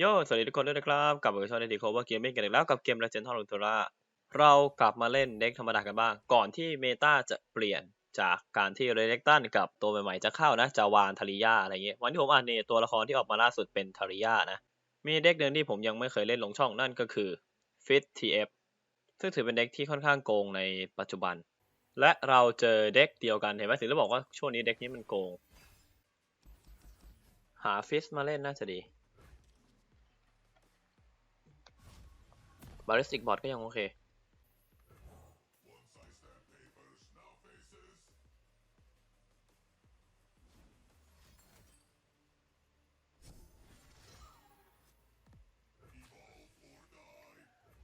โย่สวัสดีทุกคนด้วยนะครับ กลับมากับช่องเดนทีโคเวอร์เกมมิ่งกันอีกแล้วกับเกม Legend of Runeterra เรากลับมาเล่นเด็กธรรมดากันบ้าง ก่อนที่เมตาจะเปลี่ยนจากการที่เรเล็กตันกับตัวใหม่ๆจะเข้านะ จาวานทาริยาอะไรเงี้ย วันที่ผมอ่านเนี่ยตัวละครที่ออกมาล่าสุดเป็นทาริยานะ มีเด็กหนึ่งที่ผมยังไม่เคยเล่นลงช่องนั่นก็คือ Fit TF ซึ่งถือเป็นเด็กที่ค่อนข้างโกงในปัจจุบัน และเราเจอเด็กเดียวกันเห็นไหมถึงได้บอกว่าช่วงนี้เด็กนี้มันโกง หาฟิสมาเล่นน่าจะดี บาริสติกบอทก็ยังโอเค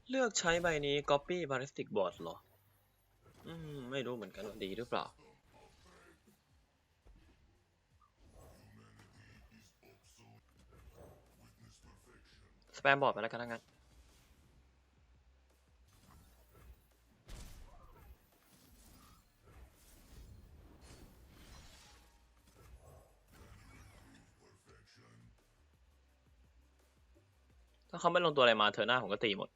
เลือกใช้ใบนี้ Copy Ballistic Board เหรอ อืม ไม่รู้เหมือนกันว่าดีหรือเปล่าสแปมบอร์ดไปแล้วกันทั้งนั้น เขาไม่ลงตัวอะไรมาเธอหน้าผมก็ตีหมด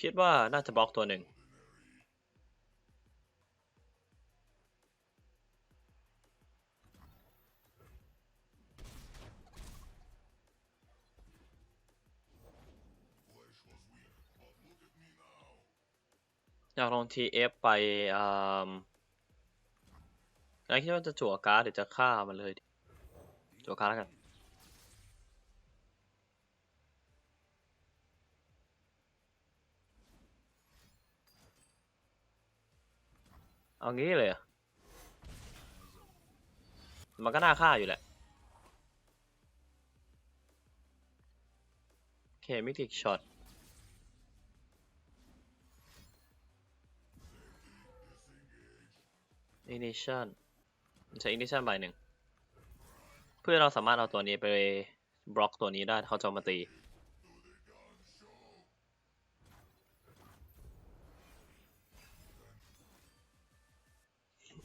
คิดว่าน่าจะบล็อกตัวหนึ่ง อยากลง TF ไปอ่าแล้วคิดว่าจะจั่วการ์ดหรือจะฆ่ามันเลยดีจั่วการ์ดแล้วกัน เอางี้เลยอะมันก็น่าฆ่าอยู่แหละ โอเคมิติกช็อต ignition ใช้ ignition ใบหนึ่ง เพื่อเราสามารถเอาตัวนี้ไปบล็อกตัวนี้ได้เขาจะมาตี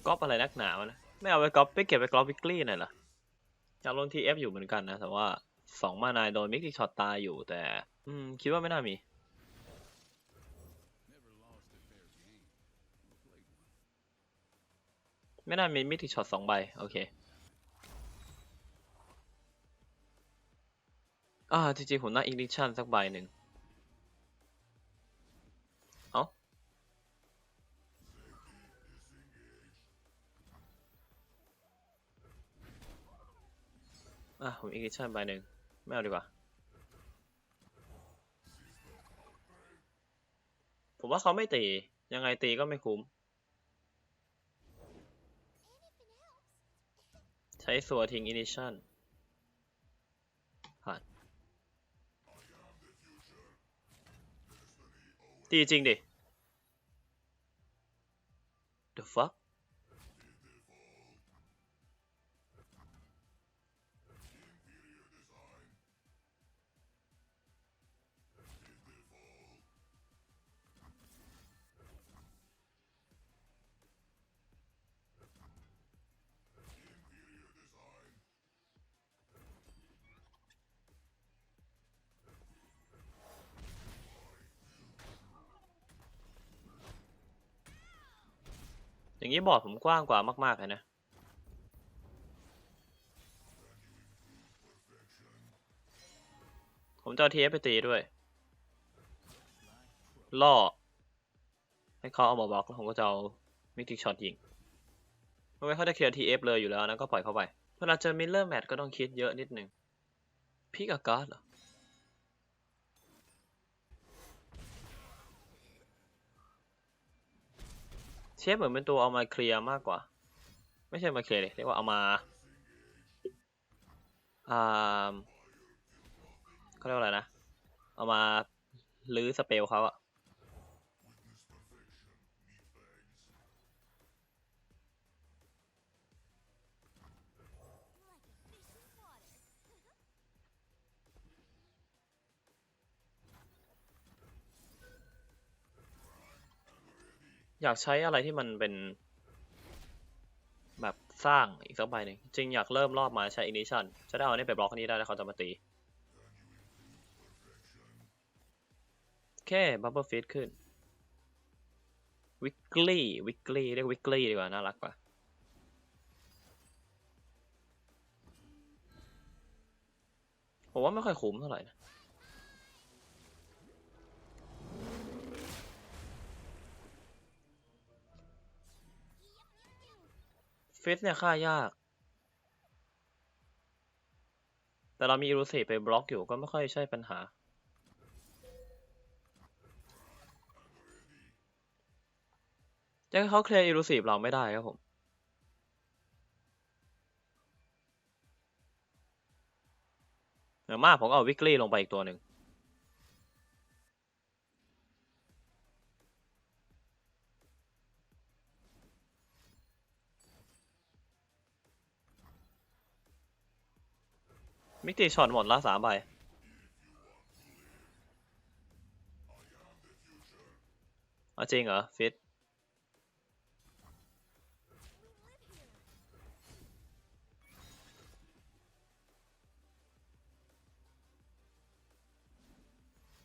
ก๊อปอะไรนักหนาวนะไม่เอาไปก๊อปไปเก็บไปก๊อปวิกลี่หน่อยเหรออยากลงทีเอฟอยู่เหมือนกันนะ แต่ว่าสองมานายโดนมิกซ์ช็อตตายอยู่แต่ อืม คิดว่าไม่น่ามี ไม่น่ามีมิติช็อตสองใบ โอเค อ่า จริงๆ ผมน่าอิงดิชันสักใบหนึ่งเอาอะผมอิงดิชันใบหนึ่งไม่เอาดีกว่า ผมว่าเขาไม่ตี ยังไงตีก็ไม่คุ้ม ใช้สัวทิ้งอินิชันผ่านตีจริงดิ The fuck อย่างนี้บอร์ดผมกว้างกว่ามากๆเลยนะ ผมจะเอาทีเอฟไปตีด้วย ล่อ ให้เขาเอามาบล็อกแล้วผมก็จะเอามิกติช็อตยิงไม่งั้เขาจะเคลียร์ทีเอฟเลยอยู่แล้วนะก็ปล่อยเข้าไป เวลาเจอมิลเลอร์แมทก็ต้องคิดเยอะนิดนึงพีกับการ์ดเหรอ ฟเหมือนเป็นตัวเอามาเคลียร์มากกว่า ไม่ใช่มาเคลียร์เลยเรียกว่าเอามาอ่าเขาเรียกว่าอะไรนะ เอามาลื้อสเปลเขาอะ อยากใช้อะไรที่มันเป็น แบบสร้างอีกสักใบหนึ่งจริงอยากเริ่มรอบมาใช้ ignition จะได้เอาอันนี้ไปบล็อกอันนี้ได้แล้วเขาจะมาตีโอเค bubble feed ขึ้น weekly weekly เรียก weekly ดีกว่า น่ารักกว่าผมว่าไม่ค่อยคุ้มเท่าไหร่นะ ฟิตเนี่ยค่ายาก แต่เรามีรูสีไปบล็อกอยู่ก็ไม่ค่อยใช่ปัญหา จะให้เขาเคลียร์อีรูซีเราไม่ได้ครับผมเหนือมากผมเอาวิกลี่ลงไปอีกตัวหนึ่ง มิติช็อตหมดละสามใบเอาจริงเหรอ ฟิต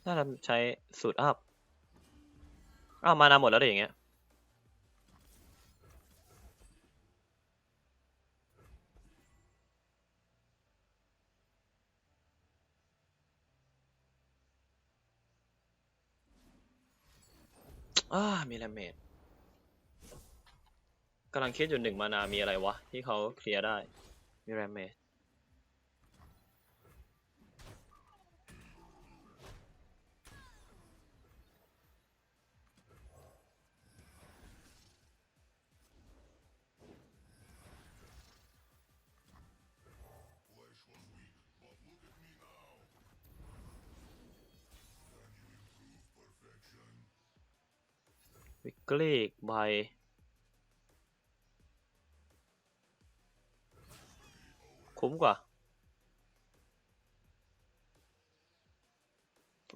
น่าจะใช้สูตรอัพอ้าวมานาหมดแล้วดิอย่างเงี้ย อ่ามีแรมเมดกำลังคิดอยู่หนึ่งมานามีอะไรวะ ที่เขาเคลียร์ได้ มีแรมเมด เลีกใบ คุ้มกว่า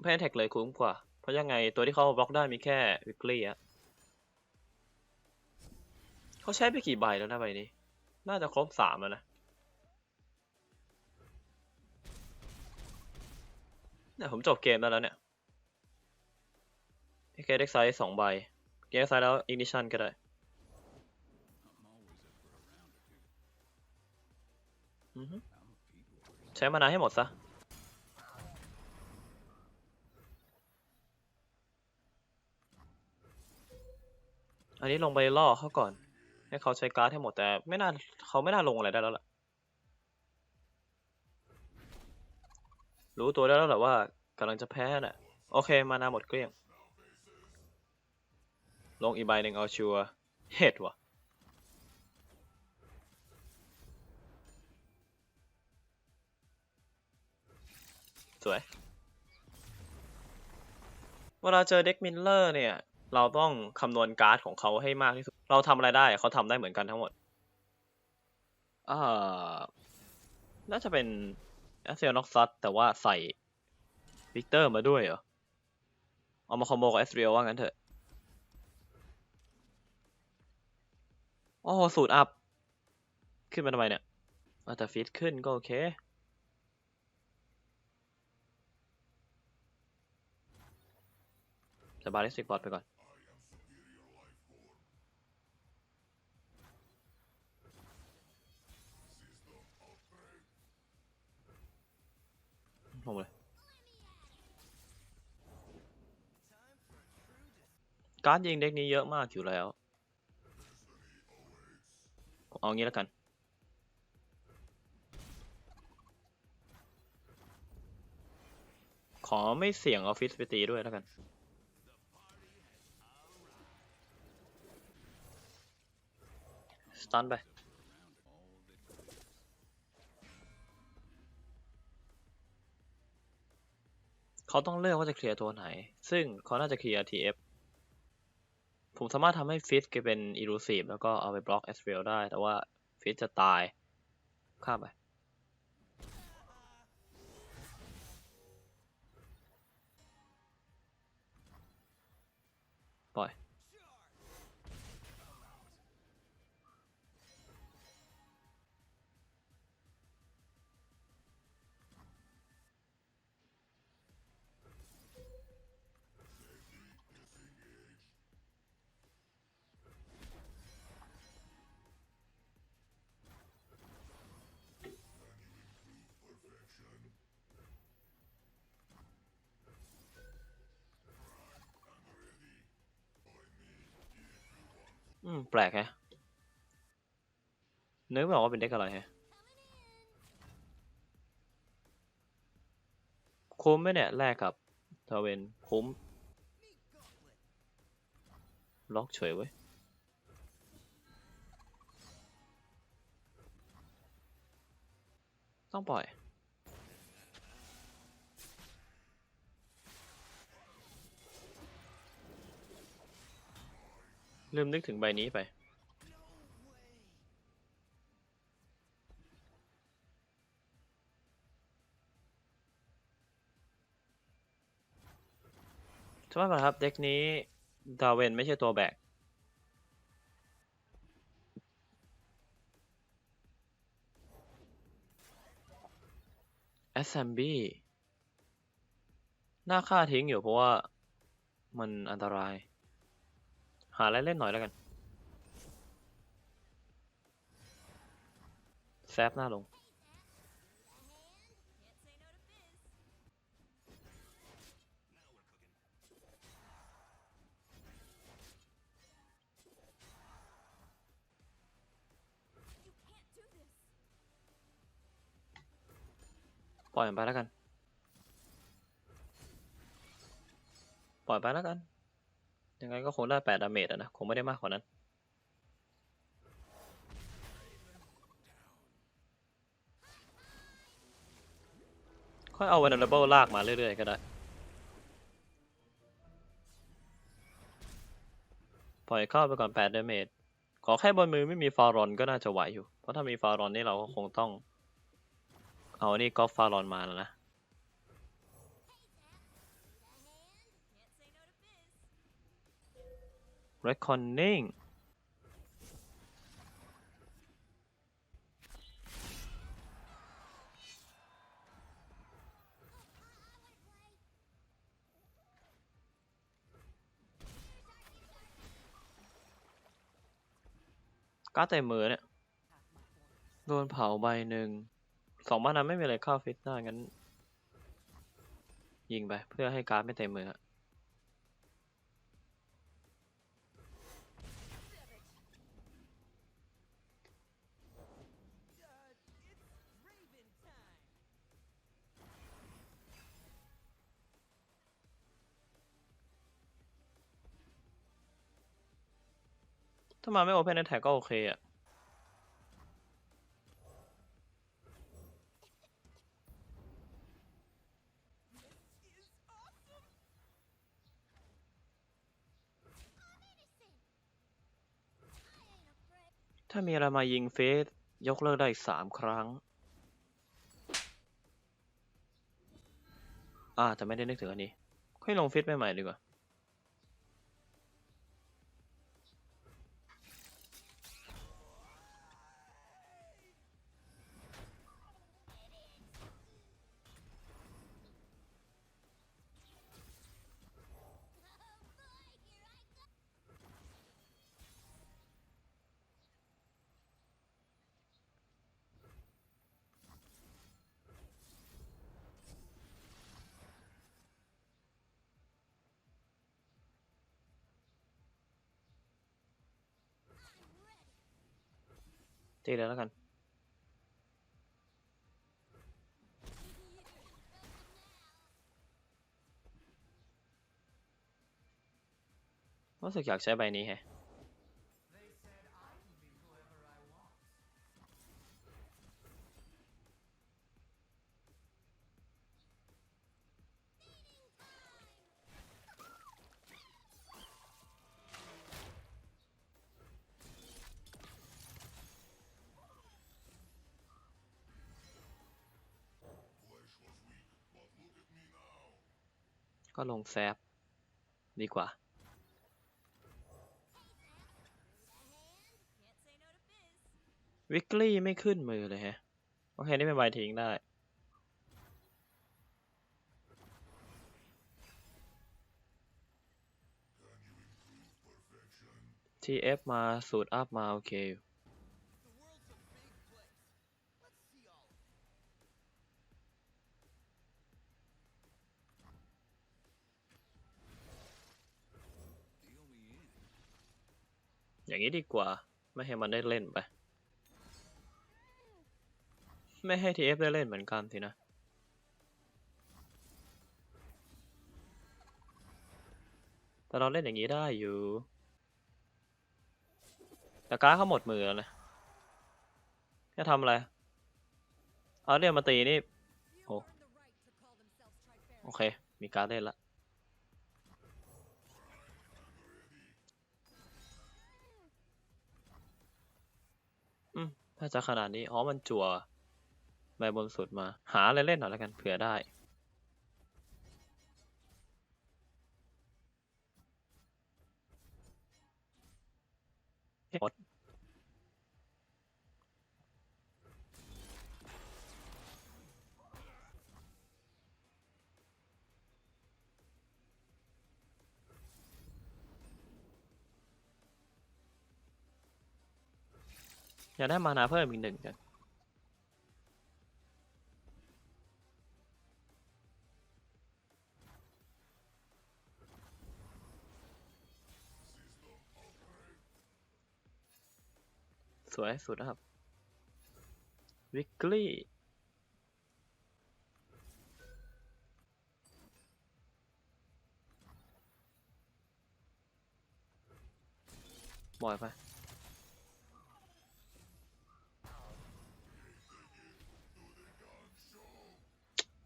แพนแท็กเลยคุ้มกว่า เพราะยังไงตัวที่เขาบล็อกได้มีแค่วิกเกลีอะเขาใช้ไปกี่ใบแล้วนะใบนี้ น่าจะครบสามแล้วนะเนี่ยผมจบเกมได้แล้วเนี่ยเอเคเด็กไซส์สองใบ เกมไซส์แล้วอิกนิชันก็ได้อือฮึใช้มานาให้หมดซะ อันนี้ลงไปล่อเขาก่อน ให้เขาใช้การ์ดให้หมดแต่ไม่น่าเขาไม่น่าลงอะไรได้แล้วล่ะ รู้ตัวได้แล้วแหละว่ากำลังจะแพ้น่ะ โอเค มานาหมดเกลี้ยง ลงอีกใบหนึ่งเอาชัวร์เห็ดวะสวย เวลาเจอเด็กมิลเลอร์เนี่ย เราต้องคำนวณการ์ดของเขาให้มากที่สุด เราทำอะไรได้เขาทำได้เหมือนกันทั้งหมดอ่าน่าจะเป็นแอสเซลน็อกซัตแต่ว่าใส่วิกเตอร์มาด้วยเหรอ เอามาคอมโบกับแอสเรียลว่างั้นเถอะ โอ้สูตรอัพ ขึ้นมาทำไมเนี่ยอะแต่ฟีดขึ้นก็โอเคจะบาลิสติกบอทไปก่อนลงเลย การยิงเด็กนี้เยอะมากอยู่แล้ว เอางี้แล้วกัน ขอไม่เสี่ยงออฟฟิศไปตีด้วยแล้วกัน สตันไปเขาต้องเลือกว่าจะเคลียร์ตัวไหน ซึ่งเขาน่าจะเคลียร์ TF ผมสามารถทำให้ฟิสกลายเป็นอิรูซีฟแล้วก็เอาไปบล็อกเอ r ได้ แต่ว่าฟิสจะตายข้ามไป ปลกแฮะนึกไม่ออกว่าเป็นเด็กอะไรแฮะคุ้มไหมเนี่ยแลกกับทาเวนคุ้ม ล็อกเฉยเว้ยต้องปล่อย ลืมนึกถึงใบนี้ไป ใช่ไหมครับ เด็กนี้ ดาเวนไม่ใช่ตัวแบกแอสแซมบี้น่าฆ่าทิ้งอยู่เพราะว่ามันอันตราย หาอะไรเล่นหน่อยแล้วกัน แซฟหน้าลง ปล่อยมันไปแล้วกัน ปล่อยไปแล้วกัน ยังไงก็คงได้แปดดาเมจอะนะ คงไม่ได้มากกว่านั้น ค่อยเอา vulnerable ลากมาเรื่อยๆ ก็ได้ ปล่อยเข้าไปก่อน8ดดาเมจ ขอแค่บนมือไม่มีฟารอนก็น่าจะไหวอยู่ เพราะถ้ามีฟารอนนี่เราก็คงต้อง เอานี่กอล์ฟฟารอนมาแล้วนะ reckoning การ์ดเต็มมือเนี่ย โดนเผาใบหนึ่ง สองบ้านนั้นไม่มีอะไรเข้าฟิตได้งั้น ยิงไป เพื่อให้การ์ดไม่เต็มมืออะ ถ้ามาไม่โอเพนแท็กก็โอเคอะถ้ามีอะไรมายิงเฟส ยกเลิกได้สามครั้ง อ่าแต่ไม่ได้นึกถึงอันนี้ ค่อยลงฟิตใหม่ๆดีกว่า ตีเลยแล้วกัน รู้สึกอยากใช้ใบนี้แฮะ ก็ลงแซฟดีกว่า วิกลี่ไม่ขึ้นมือเลยแฮะ โอเค นี่เป็นใบทิ้งได้ TF มาสูตรอัพมา โอเคอยู่ อย่างนี้ดีกว่า ไม่ให้มันได้เล่นไป ไม่ให้ทีเอฟได้เล่นเหมือนกันสินะ แต่เราเล่นอย่างนี้ได้อยู่ แต่การเขาหมดมือแล้วนะจะทำอะไร เอาเรียกมาตีนี่โอโอเค มีการดเล่นละ ถ้าจะขนาดนี้ อ๋อ มันจั่วใบบนสุดมา หาอะไรเล่นหน่อยแล้วกันเผื่อได้ หมด อยากได้มานาเพิ่มอีกหนึ่งกันสวยสุดนะครับ วิกฤตบ่อยไป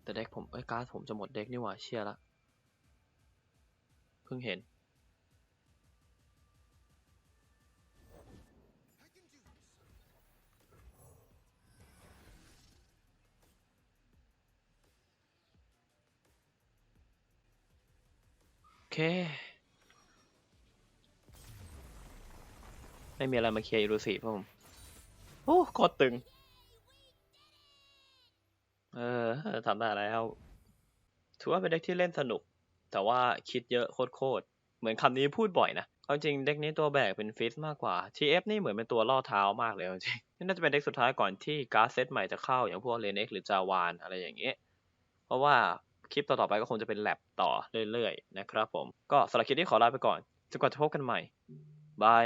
แต่เด็กผมเอ้การ์ดผมจะหมดเด็กนี่หว่าเชียละเพิ่งเห็น โอเค ไม่มีอะไรมาเคลียร์อีรูสีพวกผม โอ้โคตรตึง เออทำได้แล้ว ถือว่าเป็นเด็กที่เล่นสนุก แต่ว่าคิดเยอะโคตรๆเหมือนคำนี้พูดบ่อยนะเอาจริงเด็กนี้ตัวแบกเป็นฟิสมากกว่า TF นี่เหมือนเป็นตัวล่อเท้ามากเลยจริงนี่น่าจะเป็นเด็กสุดท้ายก่อนที่การ์ดเซตใหม่จะเข้าอย่างพวกเลนเอ็กหรือจาวานอะไรอย่างเงี้ยเพราะว่าคลิปต่อๆไปก็คงจะเป็นแลบต่อเรื่อยๆนะครับผม ก็สำหรับคลิปนี้ขอลาไปก่อนจนกว่าจะพบกันใหม่บาย